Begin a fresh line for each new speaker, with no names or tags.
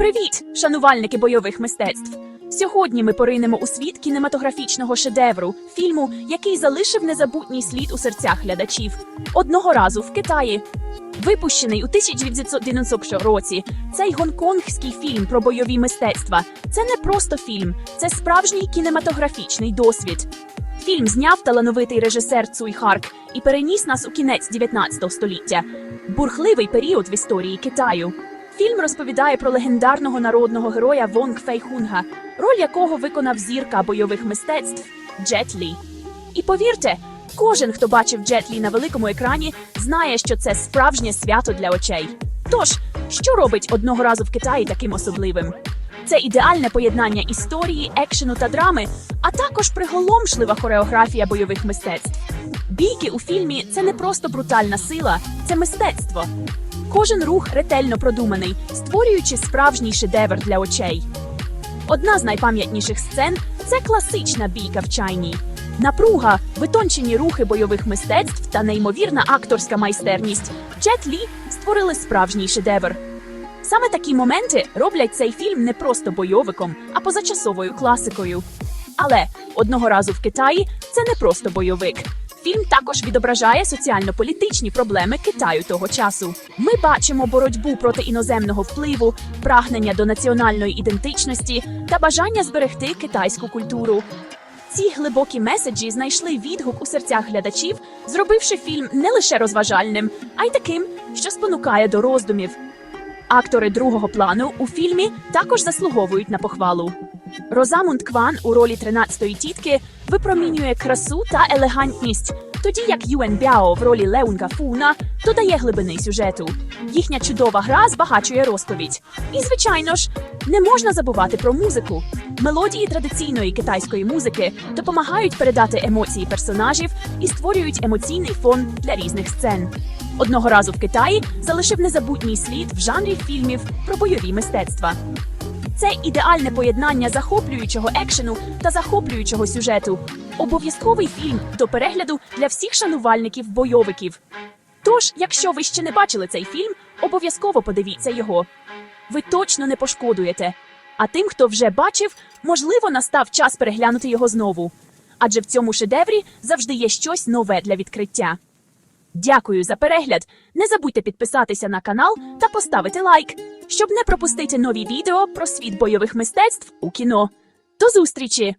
Привіт, шанувальники бойових мистецтв! Сьогодні ми поринемо у світ кінематографічного шедевру, фільму, який залишив незабутній слід у серцях глядачів. Одного разу в Китаї. Випущений у 1990 році, цей гонконгський фільм про бойові мистецтва це не просто фільм, це справжній кінематографічний досвід. Фільм зняв талановитий режисер Цуй Харк і переніс нас у кінець 19 століття, бурхливий період в історії Китаю. Фільм розповідає про легендарного народного героя Вонг Фейхунга, роль якого виконав зірка бойових мистецтв Джет Лі. І повірте, кожен, хто бачив Джет Лі на великому екрані, знає, що це справжнє свято для очей. Тож, що робить одного разу в Китаї таким особливим? Це ідеальне поєднання історії, екшену та драми, а також приголомшлива хореографія бойових мистецтв. Бійки у фільмі це не просто брутальна сила, це мистецтво. Кожен рух ретельно продуманий, створюючи справжній шедевр для очей. Одна з найпам'ятніших сцен це класична бійка в чайні. Напруга, витончені рухи бойових мистецтв та неймовірна акторська майстерність Джет Лі створили справжній шедевр. Саме такі моменти роблять цей фільм не просто бойовиком, а позачасовою класикою. Але одного разу в Китаї це не просто бойовик. Фільм також відображає соціально-політичні проблеми Китаю того часу. Ми бачимо боротьбу проти іноземного впливу, прагнення до національної ідентичності та бажання зберегти китайську культуру. Ці глибокі меседжі знайшли відгук у серцях глядачів, зробивши фільм не лише розважальним, а й таким, що спонукає до роздумів. Актори другого плану у фільмі також заслуговують на похвалу. Розамунд Кван у ролі 13-ї тітки випромінює красу та елегантність, тоді як Юен Бяо в ролі Леунга Фуна додає глибини сюжету. Їхня чудова гра збагачує розповідь. І, звичайно ж, не можна забувати про музику. Мелодії традиційної китайської музики допомагають передати емоції персонажів і створюють емоційний фон для різних сцен. Одного разу в Китаї залишив незабутній слід в жанрі фільмів про бойові мистецтва. Це ідеальне поєднання захоплюючого екшену та захоплюючого сюжету. Обов'язковий фільм до перегляду для всіх шанувальників бойовиків. Тож, якщо ви ще не бачили цей фільм, обов'язково подивіться його. Ви точно не пошкодуєте. А тим, хто вже бачив, можливо, настав час переглянути його знову. Адже в цьому шедеврі завжди є щось нове для відкриття. Дякую за перегляд. Не забудьте підписатися на канал та поставити лайк, щоб не пропустити нові відео про світ бойових мистецтв у кіно. До зустрічі!